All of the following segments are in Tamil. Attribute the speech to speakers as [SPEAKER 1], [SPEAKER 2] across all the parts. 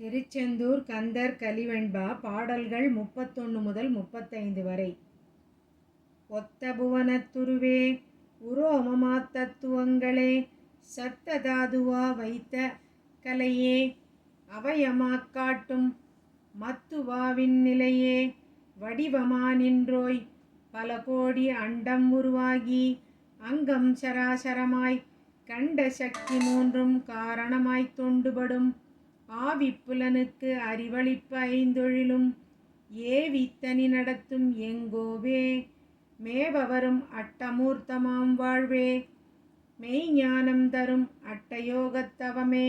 [SPEAKER 1] திருச்செந்தூர் கந்தர் கலிவெண்பா பாடல்கள் முப்பத்தொன்று முதல் முப்பத்தைந்து வரை. ஒத்த புவனத்துருவே உரோமமா தத்துவங்களே சத்ததாதுவா வைத்த கலையே அவயமா காட்டும் மத்துவாவின் நிலையே வடிவமா நின்றோய் பல கோடி அண்டம் உருவாகி அங்கம் சராசரமாய் கண்ட சக்தி மூன்றும் காரணமாய்த் தொண்டுபடும். ஆவிப்புலனுக்கு அறிவளிப்ப ஐந்தொழிலும் ஏவித்தனி நடத்தும் எங்கோவே மேபவரும் அட்டமூர்த்தமாம் வாழ்வே. மெய்ஞானம் தரும் அட்டயோகத்தவமே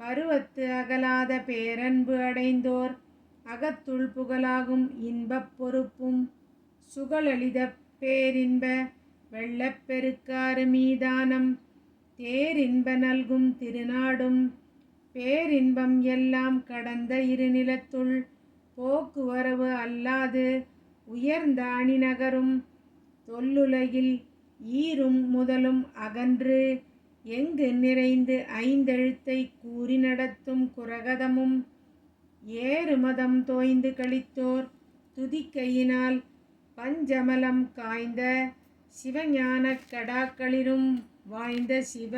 [SPEAKER 1] பருவத்து அகலாத பேரன்பு அடைந்தோர் அகத்துள் புகழாகும் இன்பப் பொறுப்பும் சுகலளித பேரின்ப வெள்ளப்பெருக்காறு மீதானம் தேரின்ப நல்கும் திருநாடும் பேரின்பம் எல்லாம் கடந்த இருநிலத்துள் போக்குவரவு அல்லாது உயர்ந்த அணிநகரும் தொல்லுலகில் ஈரும் முதலும் அகன்று எங்கு நிறைந்து ஐந்தெழுத்தை கூறி நடத்தும் குரகதமும் ஏறுமதம் தோய்ந்து கழித்தோர் துதிக்கையினால் பஞ்சமலம் காய்ந்த சிவஞானக் கடாக்களிலும் வாய்ந்த சிவ